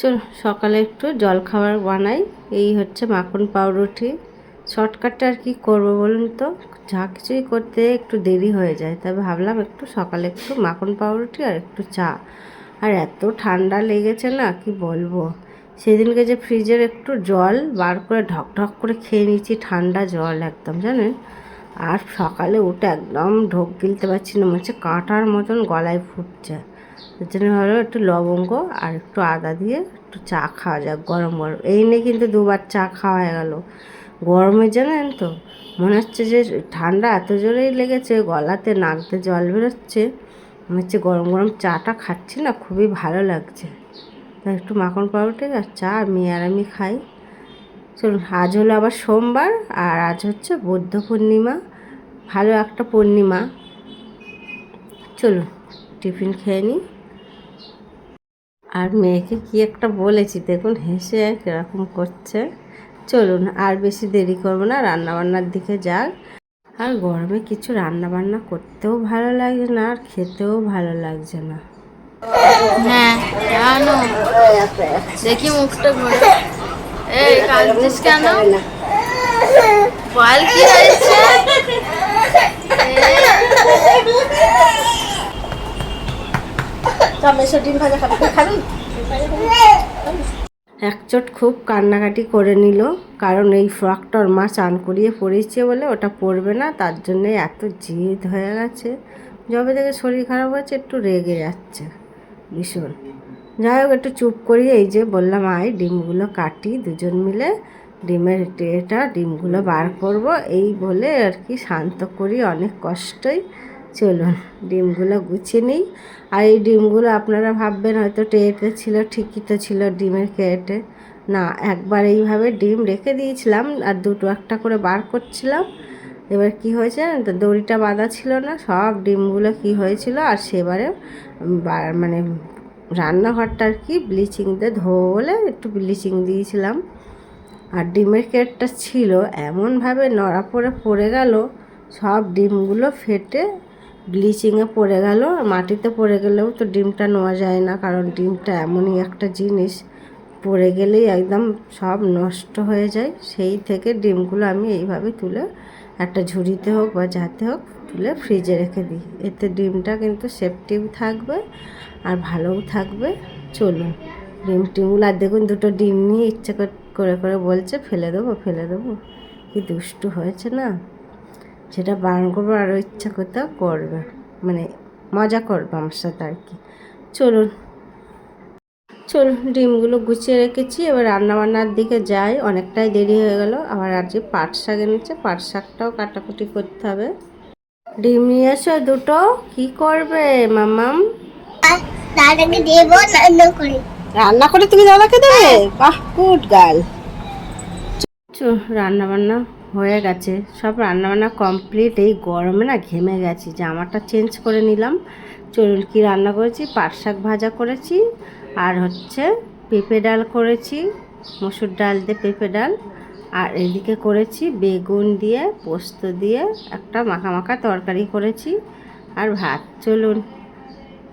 চলো, সকালে একটু জল খাবার বানাই। এই হচ্ছে মাখন পাউরুটি। শর্টকাটটা আর কি করব বলুন তো? যা কিছুই করতে একটু দেরি হয়ে যায়, তাই ভাবলাম একটু সকালে একটু মাখন পাউরুটি আর একটু চা। আর এত ঠান্ডা লেগেছে না, কি বলব? সেদিনকে যে ফ্রিজের একটু জল বার করে ঢক ঢক করে খেয়ে নিয়েছি, ঠান্ডা জল একদম, জানেন? আর সকালে উঠে একদম ঢোক গিলতে পারছি না, মনে হচ্ছে কাঁটার মতন গলায় ফুটছে। এর জন্য ভালো একটু লবঙ্গ আর একটু আদা দিয়ে একটু চা খাওয়া যাক, গরম গরম। এই নিয়ে কিন্তু দুবার চা খাওয়া হয়ে গেল। গরমে জানেন তো, মনে হচ্ছে যে ঠান্ডা এত জোরেই লেগেছে, গলাতে নাকতে জল বেরোচ্ছে। মনে হচ্ছে গরম গরম চাটা খাচ্ছি না, খুবই ভালো লাগছে। তাই একটু মাখন পাউরুটি আর চা মেয়ে আর আমি খাই। চলুন, আজ হলো আবার সোমবার আর আজ হচ্ছে বৌদ্ধ পূর্ণিমা। ভালো একটা পূর্ণিমা। চলুন। টিফিন খেয়ে নিই। আর মেয়েকে কি একটা বলেছি দেখুন হেসে কীরকম করছে। চলুন আর বেশি দেরি করব না রান্নাবান্নার দিকে যাক। আর গরমে কিছু রান্নাবান্না করতেও ভালো লাগছে না আর খেতেও ভালো লাগছে না। হ্যাঁ জানো দেখি মুখটা ঘুরে। এই কাঁদছিস কেন? বল কি হয়েছে? একচোট খুব কান্নাকাটি করে নিল, কারণ এই ফ্রকটা ওর মা চান করিয়ে পরিয়েছে বলে ওটা পরবে না, তার জন্যে এত জিদ হয়ে গেছে। যবে থেকে শরীর খারাপ হয়েছে, একটু রেগে যাচ্ছে। ভীষণ। যাই হোক, একটু চুপ করিয়ে এই যে বললাম, আয় ডিমগুলো কাটি, দুজন মিলে ডিমের ট্রেটা ডিমগুলো বার করব। এই বলে আর কি শান্ত করি, অনেক কষ্টই। চলুন, ডিমগুলো গুছিয়ে নিই। আর এই ডিমগুলো আপনারা ভাববেন হয়তো ট্রেতে ছিল, ঠিকই তো ছিল ডিমের কেটে। না, একবার এইভাবে ডিম রেখে দিয়েছিলাম আর দুটো একটা করে বার করছিলাম। এবার কি হয়েছে তো, দড়িটা বাঁধা ছিল না, সব ডিমগুলো কি হয়েছিল আর সেবারে মানে রান্নাঘরটা আর কি ব্লিচিং দিয়ে ধোবো বলে একটু ব্লিচিং দিয়েছিলাম। আর ডিমের কেটটা ছিল, এমনভাবে নড়া পড়ে পড়ে গেল, সব ডিমগুলো ফেটে ব্লিচিংয়ে পড়ে গেল, মাটিতে পড়ে গেলেও তো ডিমটা নেওয়া যায় না, কারণ ডিমটা এমনই একটা জিনিস। পড়ে গেলেই একদম সব নষ্ট হয়ে যায়। সেই থেকে ডিমগুলো আমি এইভাবে তুলে একটা ঝুড়িতে হোক বা যাতে হোক তুলে ফ্রিজে রেখে দিই। এতে ডিমটা কিন্তু সেফটিও থাকবে আর ভালোও থাকবে। চলুন, ডিম টিমগুলো, আর দেখুন দুটো ডিম নিয়ে ইচ্ছে করে করে বলছে, ফেলে দেবো ফেলে দেবো। কি দুষ্টু হয়েছে না? সেটা বারণ করব আরও ইচ্ছা করতে করবে। মানে মজা করবে আমার সাথে আর কি। চলুন। চলুন ডিমগুলো গুছিয়ে রেখেছি। এবার রান্নাবান্নার দিকে যাই। অনেকটাই দেরি হয়ে গেল। আবার আর যে পাট শাক এনেছে পাট শাকটাও কাটাকুটি করতে হবে। ডিম নিয়ে এসো দুটো। কি করবে মামাম দাদাকে দেবো রান্না করে। রান্না করে তুমি দাদাকে দেবে? বাহ গুড গার্ল। রান্না বান্না হয়ে গেছে। সব রান্নাবান্না কমপ্লিট এই গরমে না ঘেমে গেছি। জামাটা চেঞ্জ করে নিলাম। চলুন কি রান্না করেছি? পাট শাক ভাজা করেছি। আর হচ্ছে পেঁপে ডাল করেছি। মসুর ডাল দিয়ে পেঁপে ডাল। আর এদিকে করেছি বেগুন দিয়ে, পোস্ত দিয়ে একটা মাখা মাখা তরকারি করেছি। আর ভাত, চলুন।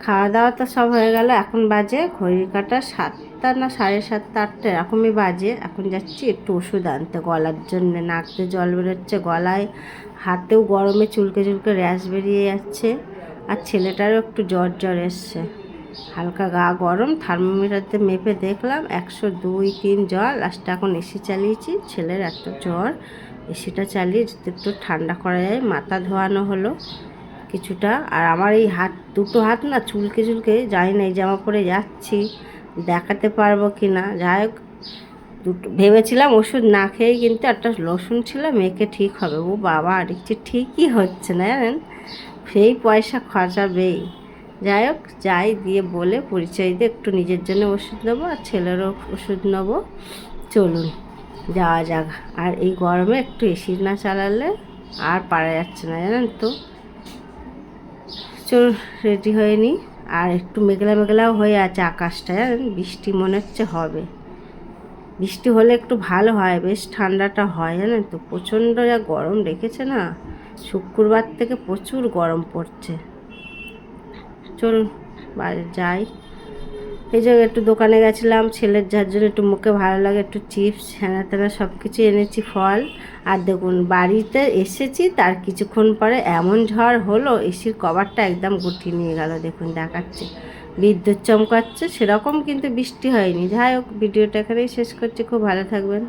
খাওয়া দাওয়া তো সব হয়ে গেল, এখন বাজে ঘড়ির কাটা সাতটা না সাড়ে সাতটা, আটটা, এরকমই বাজে। এখন যাচ্ছি একটু ওষুধ আনতে গলার জন্যে, নাকতে জল বেরোচ্ছে গলায়, হাতেও গরমে চুলকে চুলকে র্যাশ বেরিয়ে যাচ্ছে, আর ছেলেটারও একটু জ্বর জ্বর এসছে। হালকা গা গরম, থার্মোমিটারতে মেপে দেখলাম একশো দুই তিন জ্বর লাস্টে এখন এসি চালিয়েছি, ছেলের এত জ্বর এসিটা চালিয়ে যদি একটু ঠান্ডা করা যায়, মাথা ধোয়ানো হলো। কিছুটা। আর আমার এই হাত, দুটো হাত না চুলকে চুলকে জানি না এই জামা পরে যাচ্ছি, দেখাতে পারব কি না। যাই হোক, দুটো, ভেবেছিলাম ওষুধ না খেয়েই কিন্তু একটা লসুন ছিল, মেয়েকে ঠিক হবে। ও বাবা, আর দেখছি ঠিকই হচ্ছে না জানেন? সেই পয়সা খরচাবেই যাই হোক, যাই দিয়ে বলে পরিচয় দিয়ে একটু নিজের জন্য ওষুধ নেব আর ছেলেরও ওষুধ নেব। চলুন, যাওয়া যাক। আর এই গরমে একটু এসি না চালালে আর পারা যাচ্ছে না জানেন তো? চল রেডি হয়নি। আর একটু মেঘলা মেঘলাও হয়ে আছে আকাশটা বৃষ্টি মনে হচ্ছে হবে। বৃষ্টি হলে একটু ভালো হয়, বেশ ঠান্ডাটা হয়, জানেন তো? প্রচণ্ড যা গরম রেখেছে না? শুক্রবার থেকে প্রচুর গরম পড়ছে। চল বাইরে যাই। এই যে একটু দোকানে গেছিলাম, ছেলের যার জন্য একটু মুখে ভালো লাগে, একটু চিপস, হ্যানা তেনা সব কিছু এনেছি, ফল। আর দেখুন, বাড়িতে এসেছি, তার কিছুক্ষণ পরে এমন ঝড় হলো, এসির কভারটা একদম গুটি নিয়ে গেল, দেখুন দেখাচ্ছে। বিদ্যুৎ চমকাচ্ছে, সেরকম কিন্তু বৃষ্টি হয়নি। যাই হোক, ভিডিওটা এখানেই শেষ করছি, খুব ভালো থাকবেন।